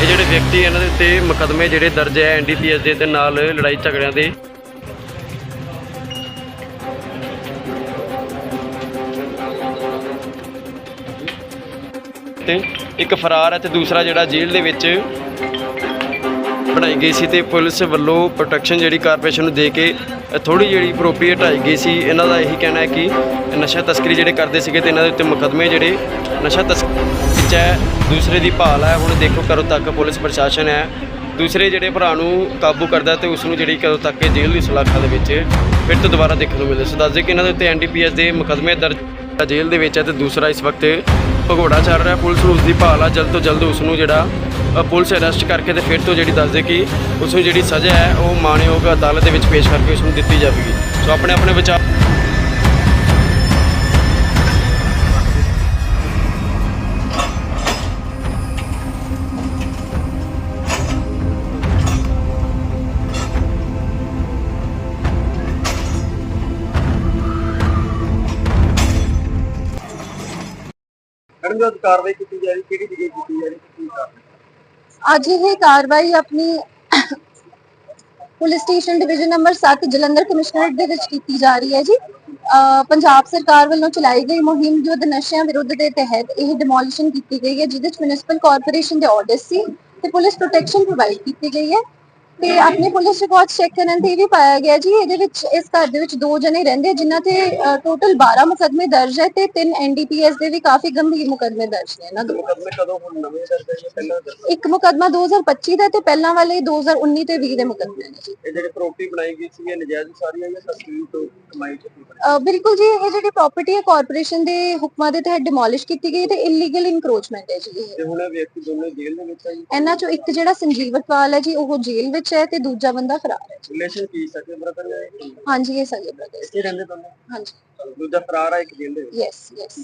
ਇਹ ਜਿਹੜੇ ਵਿਅਕਤੀ ਇਹਨਾਂ ਦੇ ਉੱਤੇ ਮੁਕੱਦਮੇ ਜਿਹੜੇ ਦਰਜ ਹੈ ਐਨਡੀਪੀਐਸ ਦੇ ਤੇ ਨਾਲ ਲੜਾਈ ਝਗੜਿਆਂ ਦੇ। ਤੇ ਇੱਕ ਫਰਾਰ ਹੈ ਤੇ ਦੂਸਰਾ ਜਿਹੜਾ ਜੇਲ੍ਹ ਦੇ ਵਿੱਚ ਬਣਾਈ ਗਈ ਸੀ ਤੇ ਪੁਲਿਸ ਵੱਲੋਂ ਪ੍ਰੋਟੈਕਸ਼ਨ ਜਿਹੜੀ ਕਾਰਪੋਰੇਸ਼ਨ ਨੂੰ ਦੇ ਕੇ ਥੋੜੀ ਜਿਹੜੀ ਪ੍ਰੋਪਰੀ ਹਟਾਈ ਗਈ ਸੀ। ਇਹਨਾਂ ਦਾ ਇਹੀ ਕਹਿਣਾ ਹੈ ਕਿ ਨਸ਼ਾ ਤਸਕਰੀ ਜਿਹੜੇ ਕਰਦੇ ਸੀਗੇ ਤੇ ਇਹਨਾਂ ਦੇ ਉੱਤੇ ਮੁਕੱਦਮੇ ਜਿਹੜੇ ਨਸ਼ਾ ਤਸਕਰੀ 'ਚ ਹੈ, ਦੂਸਰੇ ਦੀ ਭਾਲ ਹੈ। ਹੁਣ ਦੇਖੋ ਕਦੋਂ ਤੱਕ ਪੁਲਿਸ ਪ੍ਰਸ਼ਾਸਨ ਹੈ। ਦੂਸਰੇ ਜਿਹੜੇ ਭਰਾ ਨੂੰ ਕਾਬੂ ਕਰਦਾ ਤੇ ਉਸ ਨੂੰ ਜਿਹੜੀ ਕਦੋਂ ਤੱਕ ਇਹ ਜੇਲ੍ਹ ਦੀ ਸਲਾਖਾਂ ਦੇ ਵਿੱਚ ਫਿਰ ਤੋਂ ਦੁਬਾਰਾ ਦੇਖਣ ਨੂੰ ਮਿਲਦਾ ਸੋ ਦੱਸਦੇ ਕਿ ਇਹਨਾਂ ਦੇ ਉੱਤੇ ਐਨਡੀਪੀਐਸ ਦੇ ਮੁਕੱਦਮੇ ਦਰਜ ਜੇਲ੍ਹ ਦੇ ਵਿੱਚ ਹੈ ਤੇ ਦੂਸਰਾ ਇਸ ਵਕਤ ਭਗੌੜਾ ਚੱਲ ਰਿਹਾ ਪੁਲਿਸ ਨੂੰ ਉਸ ਦੀ ਭਾਲ ਆ ਜਲਦ ਤੋਂ ਜਲਦ ਉਸ ਨੂੰ ਜਿਹੜਾ ਅ, ਪੁਲਿਸ ਅਰੈਸਟ ਕਰਕੇ ਤੇ ਫਿਰ ਤੋਂ ਜਿਹੜੀ ਦੱਸਦੇ ਕਿ ਉਸ ਨੂੰ ਜਿਹੜੀ ਸਜ਼ਾ ਹੈ ਉਹ ਮਾਣਯੋਗ ਅਦਾਲਤ ਦੇ ਵਿੱਚ ਪੇਸ਼ ਕਰਕੇ ਉਸ ਨੂੰ ਦਿੱਤੀ ਜਾਵੇਗੀ। ਸੋ ਆਪਣੇ ਆਪਣੇ ਵਿਚਾਰ ਮੈਡਮ ਜੋ ਕਾਰਵਾਈ ਕੀਤੀ ਜਾ ਰਹੀ, ਕਿਹੜੀ ਜਗ੍ਹਾ ਕੀਤੀ ਜਾ ਰਹੀ ਕੀ ਕਾਰਨ ਅੱਜ ਇਹ ਕਾਰਵਾਈ ਆਪਣੀ police station division number 7 Jalandhar commissionerate ਦੇ ਵਿੱਚ ਕੀਤੀ ਜਾ ਰਹੀ ਹੈ ਜੀ। ਪੰਜਾਬ ਸਰਕਾਰ ਵੱਲੋਂ ਚਲਾਈ ਗਈ ਮੁਹਿੰਮ ਯੁੱਧ ਨਸ਼ਿਆਂ ਵਿਰੁੱਧ ਦੇ ਤਹਿਤ ਇਹ ਡਿਮੋਲੀਸ਼ਨ ਕੀਤੀ ਗਈ ਹੈ, ਜਿਹਦੇ ਵਿੱਚ ਮਿਊਨਿਸਪਲ ਕਾਰਪੋਰੇਸ਼ਨ ਦੇ ਆਰਡਰ ਸੀ ਤੇ ਪੁਲਿਸ ਪ੍ਰੋਟੈਕਸ਼ਨ ਪ੍ਰੋਵਾਈਡ ਕੀਤੀ ਗਈ ਹੈ। ਤੇ ਆਪਣੇ ਪੁਲਿਸ ਰਿਕਾਰਡ ਚੈੱਕ ਕਰਨ ਤੇ ਇਹ ਵੀ ਪਾਇਆ ਗਿਆ ਜੀ ਇਹਦੇ ਵਿੱਚ ਇਸ ਘਰ ਦੇ ਵਿੱਚ ਦੋ ਜਣੇ ਰਹਿੰਦੇ ਜਿਨ੍ਹਾਂ ਤੇ ਟੋਟਲ 12 ਮੁਕੱਦਮੇ ਦਰਜ ਹੈ ਤੇ ਤਿੰਨ ਐਨਡੀਪੀਐਸ ਦੇ ਵੀ ਕਾਫੀ ਗੰਭੀਰ ਮੁਕੱਦਮੇ ਦਰਜ ਨੇ ਇਹਨਾਂ ਦੇ। ਮੁਕਦਮੇ ਕਦੋਂ ਹੁਣ ਨਵੇਂ ਦਰਜ ਹੈ ਜਾਂ ਪਹਿਲਾਂ ਦਰਜ ਇੱਕ ਮੁਕੱਦਮਾ 2025 ਦਾ ਤੇ ਪਹਿਲਾਂ ਵਾਲੇ 2019 ਤੇ 20 ਦੇ ਮੁਕੱਦਮੇ ਨੇ ਜੀ। ਇਹ ਜਿਹੜੇ ਪ੍ਰੋਪਰਟੀ ਬਣਾਈ ਗਈ ਸੀ ਇਹ ਨਜਾਇਜ਼ ਸਾਰੀ ਹੈ ਜਾਂ ਤਸਕਰੀ ਤੋਂ ਕਮਾਈ ਚ ਬਿਲਕੁਲ ਜੀ ਇਹ ਜਿਹੜੀ ਪ੍ਰਾਪਰਟੀ ਹੈ ਕਾਰਪੋਰੇਸ਼ਨ ਦੇ ਹੁਕਮਾਂ ਦੇ ਤਹਿਤ ਡਿਮੋਲਿਸ਼ ਕੀਤੀ ਗਈ ਤੇ ਇਲੀਗਲ ਇਨਕਰੋਚਮੈਂਟ ਹੈ ਜੀ ਇਹ। ਤੇ ਹੁਣ ਇਹ ਵਿਅਕਤੀ ਦੋਨੇ ਜੇਲ੍ਹ ਦੇ ਵਿੱਚ ਹੈ ਇਹਨਾਂ ਚੋਂ ਇੱਕ ਜਿਹੜਾ ਸੰਜੀਵ ਅਟਵਾਲ ਹੈ ਜੀ ਉਹ ਜੇਲ੍ਹ ਵਿੱਚ ਹੈ ਤੇ ਦੂਜਾ ਬੰਦਾ ਫਰਾਰ ਹੈ। ਰਿਲੇਸ਼ਨ ਕੀ ਸਕੇ ਬ੍ਰਦਰ ਹਾਂਜੀ ਇਹ ਸਗੇ ਬ੍ਰਦਰਸ ਇੱਥੇ ਰਹਿੰਦੇ ਦੋਨੇ? ਹਾਂਜੀ। ਦੂਜਾ ਫਰਾਰ ਹੈ ਇੱਕ ਜੇਲ੍ਹ ਦੇ ਵਿੱਚ। Yes yes